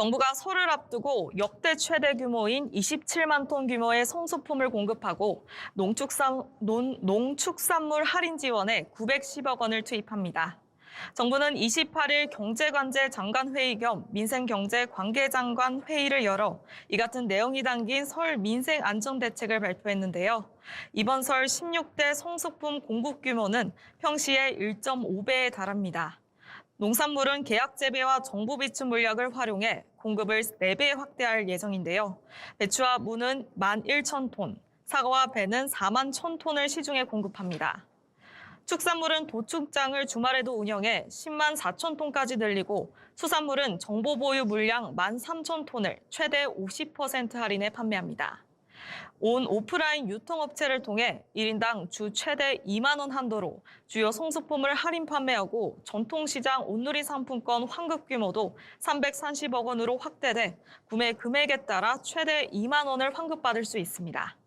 정부가 설을 앞두고 역대 최대 규모인 27만 톤 규모의 성소품을 공급하고 농축산, 논- 농축산물 할인 지원에 910억 원을 투입합니다. 정부는 28일 경제관제 장관 회의 겸 민생경제 관계장관 회의를 열어 이 같은 내용이 담긴 설 민생 안정 대책을 발표했는데요. 이번 설 16대 성소품 공급 규모는 평시의 1.5배에 달합니다. 농산물은 계약 재배와 정부 비축 물약을 활용해 공급을 4배 확대할 예정인데요. 배추와 무는 11,000톤, 사과와 배는 4만 1,000톤을 시중에 공급합니다. 축산물은 도축장을 주말에도 운영해 10만 4천 톤까지 늘리고 수산물은 정보 보유 물량 1만 3천 톤을 최대 50% 할인해 판매합니다. 온 오프라인 유통업체를 통해 1인당 주 최대 2만 원 한도로 주요 송수품을 할인 판매하고 전통시장 온누리 상품권 환급 규모도 330억 원으로 확대돼 구매 금액에 따라 최대 2만 원을 환급받을 수 있습니다.